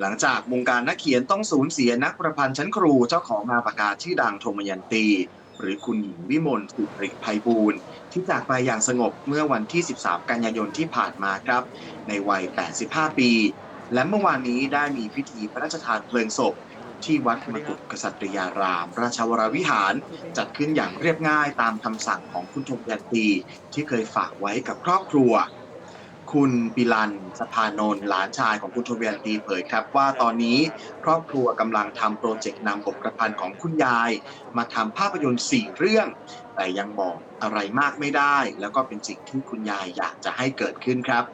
หลังจากวงการนักเขียนต้องสูญเสียนักประพันธ์ชั้นครูเจ้าของงานปากกาชื่อดังโทมยันตี หรือคุณหญิงวิมลสุริไพบูลย์ที่จากไปอย่างสงบเมื่อวันที่ 13 กันยายนที่ผ่านมาครับ ในวัย 85 ปี และเมื่อวานนี้ได้มีพิธีพระราชทานเพลิงศพ ที่วัดมกุฎกษัตริยาราม ราชวรวิหาร จัดขึ้นอย่างเรียบง่ายตามคำสั่งของคุณธงยันตีที่เคยฝากไว้กับครอบครัว คุณปิลันสภานนท์หลานชายของคุณธงยันตีเผยครับ ว่าตอนนี้ครอบครัวกำลังทำโปรเจกต์นำบทประพันธ์ของคุณยาย มาทำภาพยนตร์สี่เรื่อง แต่ยังบอกอะไรมากไม่ได้ แล้วก็เป็นสิ่งที่คุณยายอยากจะให้เกิดขึ้นครับ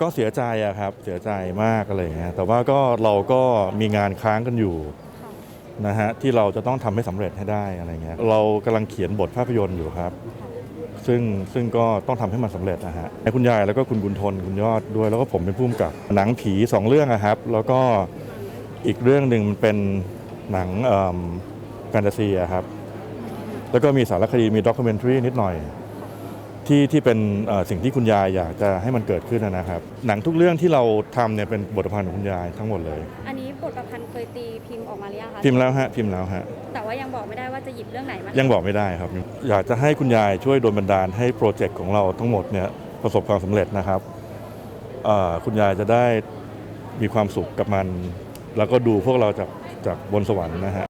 ก็เสียใจอะครับ เสียใจมากอะไรอย่างเงี้ยแต่ว่าก็เราก็มีงานค้างกันอยู่ นะฮะที่เราจะต้องทำให้สำเร็จให้ได้อะไรเงี้ยเรากำลังเขียนบทภาพยนตร์อยู่ครับ ซึ่งซึ่งก็ต้องทำให้มันสำเร็จนะฮะให้คุณยายแล้วก็คุณบุญทนคุณยอดด้วยแล้วก็ผมเป็นผู้กำกับหนังผีสองเรื่องอะครับ แล้วก็อีกเรื่องหนึ่งมันเป็นหนังแฟนตาซีครับแล้วก็มีสารคดีมีด็อกิเมนทรีนิดหน่อย ที่ที่เป็นเอ่อสิ่งที่คุณยายอยากจะให้มันเกิดขึ้นนะครับ หนังทุกเรื่องที่เราทำเนี่ยเป็นบทประพันธ์ของคุณยายทั้งหมดเลย อันนี้บทประพันธ์เคยตีพิมพ์ออกมาหรือยังคะพิมพ์แล้วฮะพิมพ์แล้วฮะแต่ว่ายังบอกไม่ได้ว่าจะหยิบเรื่องไหนมายังบอกไม่ได้ครับ อยากจะให้คุณยายช่วยโดนบันดาลให้โปรเจกต์ของเราทั้งหมดเนี่ยประสบความสำเร็จนะครับเอ่อคุณยายจะได้มีความสุขกับมัน แล้วก็ดูพวกเราจากจากบนสวรรค์นะฮะ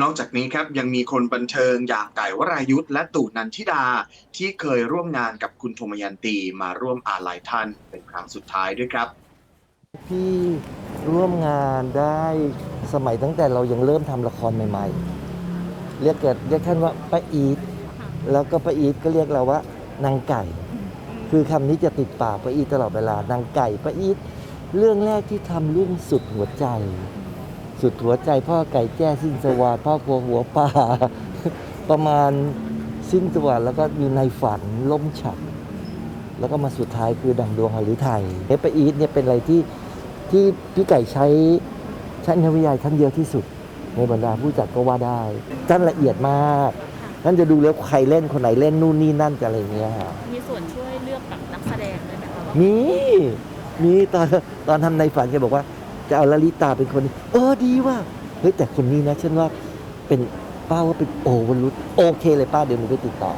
นอกจากนี้ครับยังมีคนบันเทิงอย่างไก่วรายุทธและตู่นันทิดา ที่เคยร่วมงานกับคุณโทมยันตีมาร่วมอาลัยท่านเป็นครั้งสุดท้ายด้วยครับ พี่ร่วมงานได้สมัยตั้งแต่เรายังเริ่มทำละครใหม่ๆ เรียกเกิดเรียกท่านว่าป้าอีทแล้วก็ป้าอีทก็เรียกเราว่านางไก่ คือคำนี้จะติดปากป้าอีทตลอดเวลานางไก่ป้าอีทเรื่องแรกที่ทำเรื่องสุดหัวใจ สุดหัวใจพ่อไก่แจ้สิ้นสวาดพ่อครัวหัวป่า ประมาณสิ้นสวาดแล้วก็อยู่ในฝันล่มฉับแล้วก็มาสุดท้ายคือดังดวงหฤทัยเอปอีทเนี่ยเป็นอะไรที่ที่พี่ไก่ใช้ใช้นวนิยายท่านเยอะที่สุด ในบรรดาผู้จัดก็ว่าได้ท่านละเอียดมากท่านจะดูแล้วใครเล่นคนไหนเล่นนู่นนี่นั่นจะอะไรอย่างเงี้ยฮะมีส่วนช่วยเลือกแบบนักแสดงด้วยไหมคะว่ามีมีตอนตอนทำในฝันแกบอกว่า จะเอาลลิตาเป็นคนนี้เออดีว่าเฮ้ยแต่คนนี้นะฉันว่าเป็นป้าว่าเป็นโอวรุษโอเคเลยป้าเดี๋ยวหนูไปติดต่อ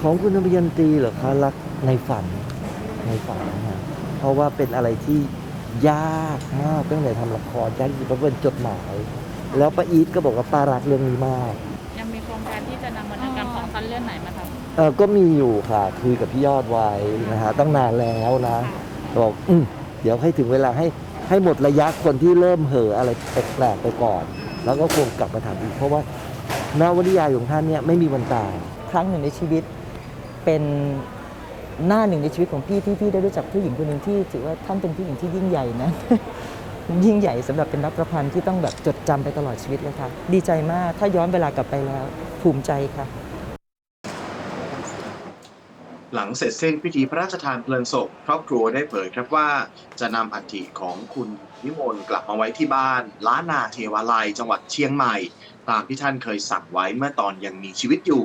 ของคุณนพยันตีเหรอคะรักในฝันในฝันนะฮะเพราะว่าเป็นอะไรที่ยากมากตั้งแต่ทำละครยากที่สุดเพราะเป็นจดหมาย แล้วป้าอีทก็บอกว่าป้ารักเรื่องนี้มาก ยังมีโครงการที่จะนำวรรณกรรมของท่านเรื่องไหนมาทำเออก็มีอยู่ค่ะคุยกับพี่ยอดไว้นะฮะตั้งนานแล้วนะบอกอืมเดี๋ยวให้ถึงเวลาให้ ให้หมดระยะคนที่เริ่มเห่ออะไรแปลกๆไปก่อน แล้วก็คงกลับมาทำอีก เพราะว่านวนิยายของท่านเนี่ยไม่มีวันตายครั้งหนึ่งในชีวิตเป็นหน้าหนึ่งในชีวิตของพี่ที่พี่ได้รู้จักผู้หญิงคนหนึ่งที่ถือว่าท่านเป็นผู้หญิงที่ยิ่งใหญ่นะ ยิ่งใหญ่สำหรับเป็นนักประพันธ์ที่ต้องแบบจดจำไปตลอดชีวิตเลยค่ะ ดีใจมากถ้าย้อนเวลากลับไปแล้ว ภูมิใจค่ะ หลังเสร็จสิ้นพิธีพระราชทานเพลิงศพ ครอบครัวได้เผยครับว่าจะนำอัฐิของคุณวิมลกลับมาไว้ที่บ้าน ล้านนาเทวาลัยจังหวัดเชียงใหม่ ตามที่ท่านเคยสั่งไว้เมื่อตอนยังมีชีวิตอยู่